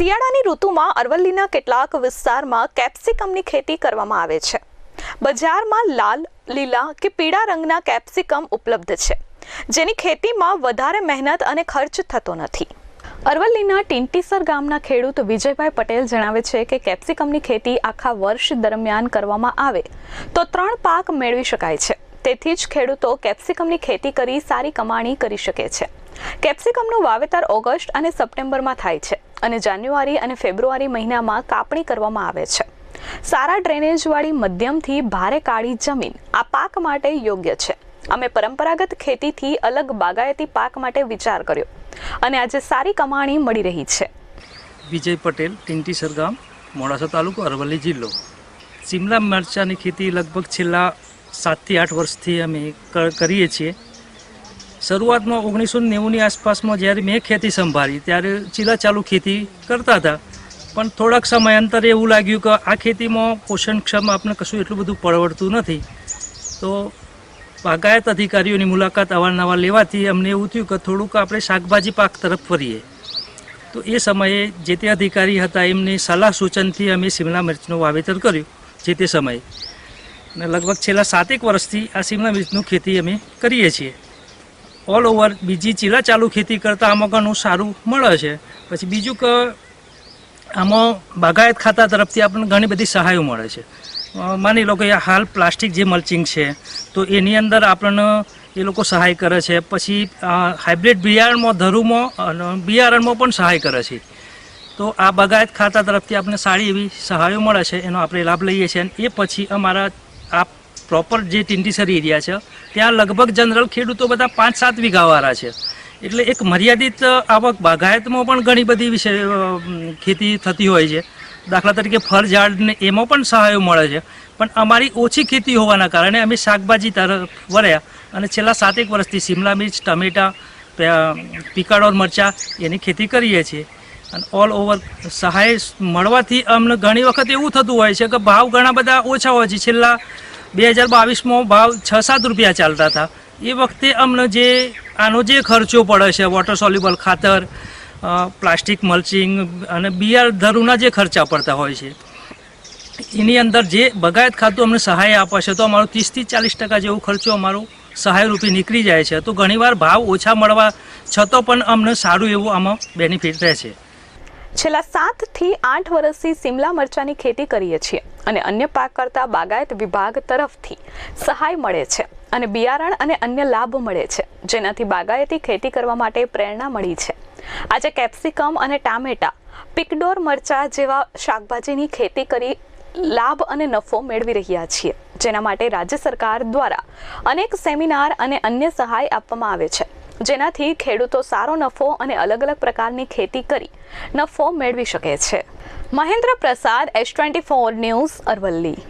શિયાળાની ઋતુમાં અરવલ્લીના કેટલાક વિસ્તારમાં કેપ્સિકમની ખેતી કરવામાં આવે છે. બજારમાં લાલ, લીલા કે પીળા રંગના કેપ્સિકમ ઉપલબ્ધ છે, જેની ખેતીમાં વધારે મહેનત અને ખર્ચ થતો નથી. અરવલ્લીના ટિંટીસર ગામના ખેડૂત વિજયભાઈ પટેલ જણાવે છે કે કેપ્સિકમની ખેતી આખા વર્ષ દરમિયાન કરવામાં આવે તો ત્રણ પાક મેળવી શકાય છે. તેથી જ ખેડૂતો કેપ્સિકમની ખેતી કરી સારી કમાણી કરી શકે છે. કેપ્સિકમનું વાવેતર ઓગસ્ટ અને સપ્ટેમ્બરમાં થાય છે. અને જાન્યુઆરી અને ફેબ્રુઆરી મહિનામાં કાપણી કરવામાં આવે છે. સારા ડ્રેનેજવાળી મધ્યમથી ભારે કાળી જમીન આ પાક માટે યોગ્ય છે. અમે પરંપરાગત ખેતીથી અલગ બાગાયતી પાક માટે વિચાર કર્યો અને આજે સારી કમાણી મળી રહી છે. વિજય પટેલ ટિંટીસર ગામ મોડાસા તાલુકો અરવલ્લી જિલ્લો. સિમલા મરચાંની ખેતી લગભગ છેલ્લા સાતથી આઠ વર્ષથી અમે કરીએ છીએ. શરૂઆતમાં ઓગણીસો નેવુંની આસપાસમાં જ્યારે મેં ખેતી સંભાળી ત્યારે ચીલા ચાલુ ખેતી કરતા હતા. પણ થોડાક સમયાંતરે એવું લાગ્યું કે આ ખેતીમાં પોષણક્ષમ આપણે કશું એટલું બધું પરવડતું નથી. તો બાગાયત અધિકારીઓની મુલાકાત અવારનવાર લેવાથી અમને એવું થયું કે થોડુંક આપણે શાકભાજી પાક તરફ ફરીએ. તો એ સમયે જે તે અધિકારી હતા એમની સલાહ સૂચનથી અમે શિમલા મિર્ચનું વાવેતર કર્યું જે તે સમયે. અને લગભગ છેલ્લા સાતેક વર્ષથી આ શિમલા મિર્ચનું ખેતી અમે કરીએ છીએ. ઓલ ઓવર બીજી ચીલા ચાલુ ખેતી કરતાં આમાં ઘણું સારું મળે છે. પછી બીજું કે આમાં બાગાયત ખાતા તરફથી આપણને ઘણી બધી સહાયો મળે છે. માની લો કે હાલ પ્લાસ્ટિક જે મલ્ચિંગ છે, તો એની અંદર આપણને એ લોકો સહાય કરે છે. પછી હાઇબ્રિડ બિયારણમાં, ધરુમાં, અને બિયારણમાં પણ સહાય કરે છે. તો આ બાગાયત ખાતા તરફથી આપણને સારી એવી સહાયો મળે છે, એનો આપણે લાભ લઈએ છીએ એ પછી અમારા આ પ્રોપર જે ટિંટીસર એરિયા છે, ત્યાં લગભગ જનરલ ખેડૂતો બધા પાંચ સાત વીઘાવાળા છે. એટલે એક મર્યાદિત આવક બાગાયતમાં પણ ઘણી બધી વિશે ખેતી થતી હોય છે. દાખલા તરીકે ફળ ઝાડને એમાં પણ સહાયો મળે છે. પણ અમારી ઓછી ખેતી હોવાના કારણે અમે શાકભાજી તરફ વળ્યા અને છેલ્લા સાતેક વર્ષથી શિમલા મિર્ચ, ટમેટા પિકાડોર મરચાં એની ખેતી કરીએ છીએ. અને ઓલ ઓવર સહાય મળવાથી અમને ઘણી વખત એવું થતું હોય છે કે ભાવ ઘણા બધા ઓછા હોય છે. છેલ્લા બે હજાર બાવીસમાં ભાવ છ સાત રૂપિયા ચાલતા હતા. એ વખતે અમને જે, આનો જે ખર્ચો પડે છે વોટર સોલ્યુબલ ખાતર પ્લાસ્ટિક મલ્ચિંગ અને બિયાર ધરુના જે ખર્ચા પડતા હોય છે. એની અંદર જે બગાયત ખાતું અમને સહાય આપે છે, તો અમારો ત્રીસથી ચાલીસ ટકા જેવો ખર્ચો અમારો સહાય રૂપે નીકળી જાય છે. તો ઘણીવાર ભાવ ઓછા મળવા છતાં પણ અમને સારું એવું આમાં બેનિફિટ રહે છે. છેલ્લા સાતથી આઠ વર્ષથી સિમલા મરચાની ખેતી કરીએ છીએ અને અન્ય પાક કરતા બાગાયત વિભાગ તરફથી સહાય મળે છે અને બિયારણ અને અન્ય લાભ મળે છે, જેનાથી બાગાયતી ખેતી કરવા માટે પ્રેરણા મળી છે. આજે કેપ્સિકમ અને ટામેટા, પિકડોર મરચા જેવા શાકભાજીની ખેતી કરી લાભ અને નફો મેળવી રહ્યા છીએ, જેના માટે રાજ્ય સરકાર દ્વારા અનેક સેમિનાર અને અન્ય સહાય આપવામાં આવે છે. જેનાથી ખેડૂતો સારો નફો અને અલગ અલગ પ્રકારની ખેતી કરી નફો મેળવી શકે છે. Mahendra Prasad S twenty four news Aravalli.